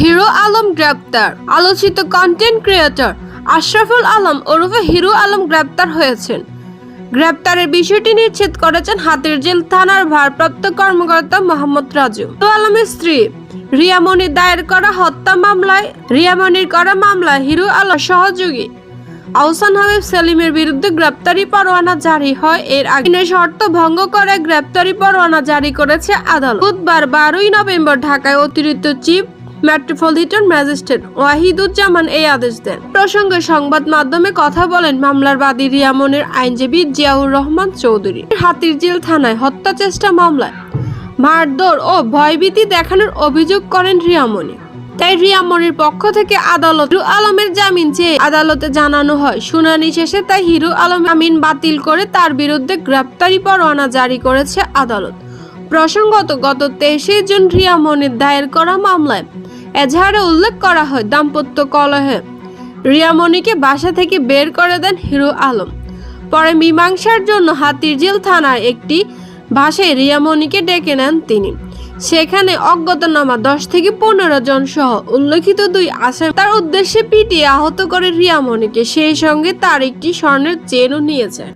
Hero Alam গ্রেপ্তার, আলোচিত content creator Ashraful Alam ওরফে হিরো আলম গ্রেপ্তার হয়েছেন। গ্রেপ্তারের বিষয়টি নিশ্চিত করেছেন হাতির জেল থানার ভারপ্রাপ্ত কর্মকর্তা মোহাম্মদ রাজু। আলমের স্ত্রী রিয়ামণির দায়ের করা হত্যা মামলায় রিয়ামণির করা মামলায় হিরো আলম সহযোগী। আহসান হাবিব সেলিমের বিরুদ্ধে গ্রেপ্তারি পরোয়ানা জারি হয়। এর আগে শর্ত ভঙ্গ করে গ্রেপ্তারি পরোয়ানা জারি করেছে আদালত। বুধবার বারোই নভেম্বর ঢাকায় অতিরিক্ত চিফ মেট্রোপলিটন ম্যাজিস্ট্রেট ওয়াহিদুজ্জামান এই আদেশ দেন। প্রসঙ্গে সংবাদ মাধ্যমে কথা বলেন মামলার বাদী রিয়ামনের আইনজীবী জিয়াউর রহমান চৌধুরী। হাতিরঝিল থানায় হত্যা চেষ্টা মামলায় মারধর ও ভয়ভীতি দেখানোর অভিযোগ করেন রিয়ামনি তাই রিয়ামনির পক্ষ থেকে আদালত হিরু আলমের জামিন চেয়ে আদালতে জানানো হয়। শুনানি শেষে তাই হিরু আলম জামিন বাতিল করে তার বিরুদ্ধে গ্রেপ্তারি পরোয়ানা জারি করেছে আদালত। প্রসঙ্গত গত তেইশে জুন রিয়ামনির দায়ের করা মামলায় এজাহারে উল্লেখ করা হয়, দাম্পত্য কলহে রিয়ামণিকে বাসা থেকে বের করে দেন হিরো আলম। পরে মীমাংসার জন্য হাতিরঝিল থানার একটি ভাষায় রিয়ামণিকে ডেকে নেন তিনি। সেখানে অজ্ঞাতনামা দশ থেকে পনেরো জন সহ উল্লেখিত দুই আসামি তার উদ্দেশ্যে পিটিয়ে আহত করে রিয়ামণিকে। সেই সঙ্গে তার একটি স্বর্ণের চেনও নিয়েছে।